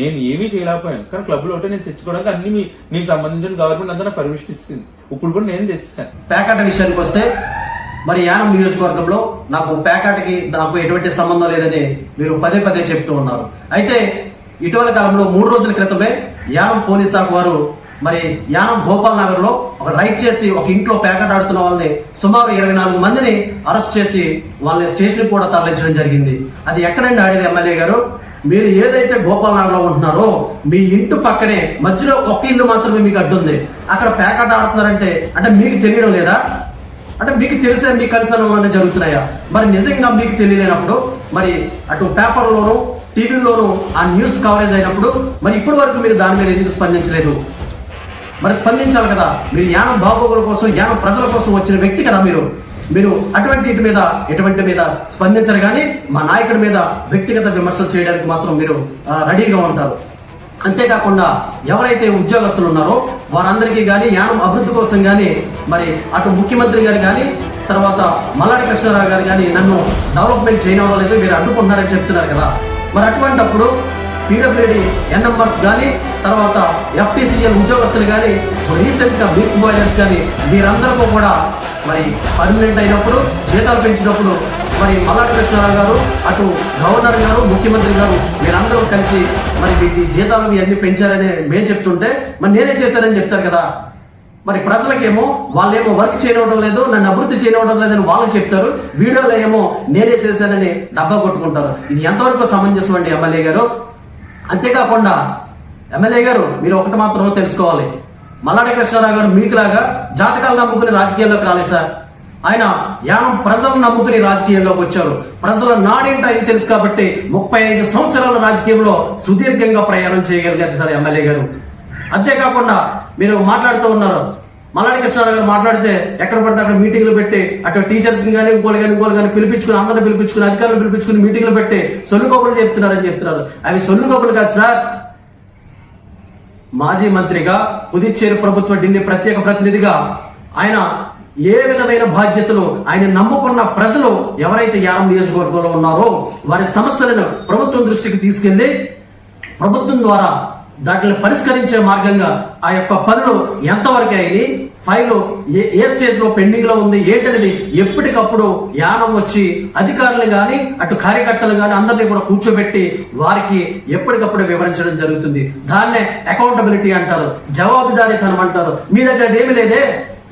నేను ఏమీ చేయలేకపోయాను. కానీ క్లబ్లో ఒకటే నేను తెచ్చుకోవడానికి అన్ని మీ నీకు సంబంధించిన గవర్నమెంట్ అంతా పర్మిషన్ ఇస్తుంది. ఇప్పుడు కూడా నేను తెచ్చిస్తాను. పేకాట విషయానికి వస్తే మరి యానం నియోజకవర్గంలో నాకు పేకాటకి నాకు ఎటువంటి సంబంధం లేదని మీరు పదే పదే చెప్తూ ఉన్నారు. అయితే ఇటీవల కాలంలో మూడు రోజుల క్రితమే యానం పోలీస్ శాఖ వారు మరి యానం గోపాల్ నగర్లో ఒక రైడ్ చేసి ఒక ఇంట్లో పేకాట ఆడుతున్న వాళ్ళని సుమారు ఇరవై నాలుగు మందిని అరెస్ట్ చేసి వాళ్ళని స్టేషన్ కూడా తరలించడం జరిగింది. అది ఎక్కడండి ఆడేది ఎమ్మెల్యే గారు? మీరు ఏదైతే గోపాలనగర్లో ఉంటున్నారో మీ ఇంటి పక్కనే మధ్యలో ఒక ఇల్లు మాత్రమే మీకు అడ్డుంది. అక్కడ పేకాట ఆడుతున్నారంటే అంటే మీకు తెలియడం లేదా? అంటే మీకు తెలిసే మీ కన్సర్న్లోనే జరుగుతున్నాయా? మరి నిజంగా మీకు తెలియలేనప్పుడు మరి అటు పేపర్లోను టీవీలోను ఆ న్యూస్ కవరేజ్ అయినప్పుడు మరి ఇప్పటి వరకు మీరు దాని మీద ఎందుకు స్పందించలేదు? మరి స్పందించాలి కదా. మీరు యానం బాగోగుల కోసం యానం ప్రజల కోసం వచ్చిన వ్యక్తి కదా మీరు. మీరు అటువంటి మీద ఎటువంటి మీద స్పందించరు కానీ మా నాయకుడి మీద వ్యక్తిగత విమర్శలు చేయడానికి మాత్రం మీరు రెడీగా ఉంటారు. అంతేకాకుండా ఎవరైతే ఉద్యోగస్తులు ఉన్నారో వారందరికీ కానీ యానం అభివృద్ధి కోసం కానీ మరి అటు ముఖ్యమంత్రి గారు కానీ తర్వాత మల్లాడి కృష్ణారావు గారు కానీ నన్ను డెవలప్మెంట్ చేయడం లేదు మీరు అడ్డుకుంటున్నారని చెప్తున్నారు కదా. మరి అటువంటప్పుడు పీడబ్ల్యూడి ఎన్ఎంఆర్స్ కానీ తర్వాత ఎఫ్టీసీఎల్ ఉద్యోగస్తులు కానీ రీసెంట్గా బిగ్ బాయిలర్స్ కానీ వీరందరికీ కూడా మరి పర్మనెంట్ అయినప్పుడు జీతాలు పెంచినప్పుడు మరి మల్లాడి కృష్ణారావు గారు అటు గవర్నర్ గారు ముఖ్యమంత్రి గారు మీరందరూ కలిసి మరి వీటి జీతాలు ఇవన్నీ పెంచారని మేము చెప్తుంటే మరి నేనే చేశానని చెప్తారు కదా. మరి ప్రజలకేమో వాళ్ళేమో వర్క్ చేయనివ్వడం లేదు నన్ను అభివృద్ధి చేయనివ్వడం లేదని వాళ్ళు చెప్తారు. వీడియోలో ఏమో నేనే చేశానని డబ్బా కొట్టుకుంటారు. ఇది ఎంతవరకు సమంజసం అండి ఎమ్మెల్యే గారు? అంతేకాకుండా ఎమ్మెల్యే గారు మీరు ఒకటి మాత్రం తెలుసుకోవాలి. మల్లాడి కృష్ణారావు గారు మీకులాగా జాతకాలు నమ్ముకుని రాజకీయాల్లోకి రాలేదు సార్. ఆయన యానం ప్రజలను నమ్ముకుని రాజకీయాల్లోకి వచ్చారు. ప్రజల నాడేంటో అది తెలుసు కాబట్టి ముప్పై ఐదు సంవత్సరాల రాజకీయంలో సుదీర్ఘంగా ప్రయాణం చేయగలిగారు సార్ ఎమ్మెల్యే గారు. అంతేకాకుండా మీరు మాట్లాడుతూ ఉన్నారు. మల్లాడి కృష్ణారావు గారు మాట్లాడితే ఎక్కడ పడితే అక్కడ మీటింగ్లు పెట్టి అటు టీచర్స్ కానీ ఇంకోళ్ళు కానీ ఇంకోళ్ళు కానీ పిలిపించుకుని అందరిని పిలిపించుకుని అధికారులు పిలిపించుకుని మీటింగ్లు పెట్టి సొల్లు కబుర్లు చెప్తున్నారని చెప్తున్నారు. అవి సొల్లు కబుర్లు కాదు సార్. మాజీ మంత్రిగా పుదుచ్చేరి ప్రభుత్వ ఢిల్లీ ప్రత్యేక ప్రతినిధిగా ఆయన ఏ విధమైన బాధ్యతలు ఆయన నమ్ముకున్న ప్రజలు ఎవరైతే యానం నియోజకవర్గంలో ఉన్నారో వారి సమస్యలను ప్రభుత్వం దృష్టికి తీసుకెళ్ళి ప్రభుత్వం ద్వారా దాటిని పరిష్కరించే మార్గంగా ఆ యొక్క పనులు ఎంతవరకు అయింది ఫైల్ ఏ ఏ స్టేజ్లో పెండింగ్లో ఉంది ఏంటనేది ఎప్పటికప్పుడు యానం వచ్చి అధికారులు గాని అటు కార్యకర్తలు గాని అందరినీ కూడా కూర్చోబెట్టి వారికి ఎప్పటికప్పుడు వివరించడం జరుగుతుంది. దాన్నే అకౌంటబిలిటీ అంటారు జవాబుదారీతనం అంటారు మీ దగ్గర ఏమీ లేదే?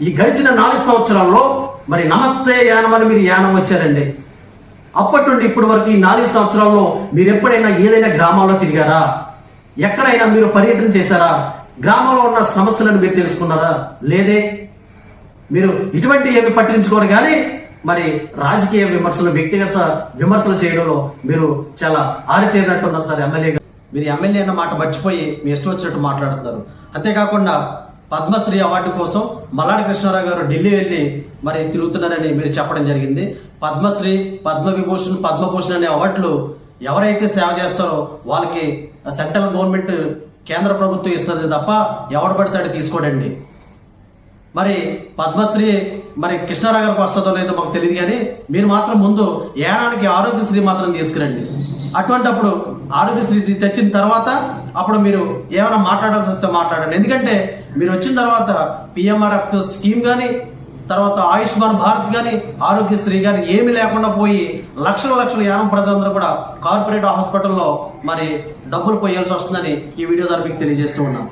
ఈ గడిచిన నాలుగు సంవత్సరాల్లో మరి నమస్తే యానం అని మీరు యానం వచ్చారండి. అప్పటి నుండి ఇప్పటి వరకు ఈ నాలుగు సంవత్సరాల్లో మీరు ఎప్పుడైనా ఏదైనా గ్రామాల్లో తిరిగారా? ఎక్కడైనా మీరు పర్యటన చేశారా? గ్రామంలో ఉన్న సమస్యలను మీరు తెలుసుకున్నారా? లేదే. మీరు ఇటువంటి ఏమి పట్టించుకోరు కానీ మరి రాజకీయ విమర్శలు వ్యక్తిగత విమర్శలు చేయడంలో మీరు చాలా ఆరితేరినట్టున్నారు సార్ ఎమ్మెల్యే మీరు ఎమ్మెల్యే అన్న మాట మర్చిపోయి మీ ఇష్టం వచ్చినట్టు మాట్లాడుతున్నారు. అంతేకాకుండా పద్మశ్రీ అవార్డు కోసం మల్లాడి కృష్ణారావు గారు ఢిల్లీ వెళ్ళి మరి తిరుగుతున్నారని మీరు చెప్పడం జరిగింది. పద్మశ్రీ పద్మ విభూషణ్ పద్మభూషణ్ అనే అవార్డులు ఎవరైతే సేవ చేస్తారో వాళ్ళకి సెంట్రల్ గవర్నమెంట్ కేంద్ర ప్రభుత్వం ఇస్తుంది తప్ప ఎవడు పడితే తీసుకోడండి. మరి పద్మశ్రీ మరి కృష్ణారావు గారికి వస్తుందో లేదో మాకు తెలియదు కానీ మీరు మాత్రం ముందు ఏనానికి ఆరోగ్యశ్రీ మాత్రం తీసుకురండి. అటువంటప్పుడు ఆరోగ్యశ్రీ తెచ్చిన తర్వాత అప్పుడు మీరు ఏమైనా మాట్లాడాల్సి వస్తే మాట్లాడండి. ఎందుకంటే మీరు వచ్చిన తర్వాత పిఎంఆర్ఎఫ్ స్కీమ్ కానీ తర్వాత ఆయుష్మాన్ భారత్ కానీ ఆరోగ్యశ్రీ కానీ ఏమీ లేకుండా పోయి లక్షల లక్షల యానం ప్రజలందరూ కూడా కార్పొరేట్ హాస్పిటల్లో మరి డబ్బులు పోయాల్సి వస్తుందని ఈ వీడియో ద్వారా మీకు తెలియజేస్తూ ఉన్నాను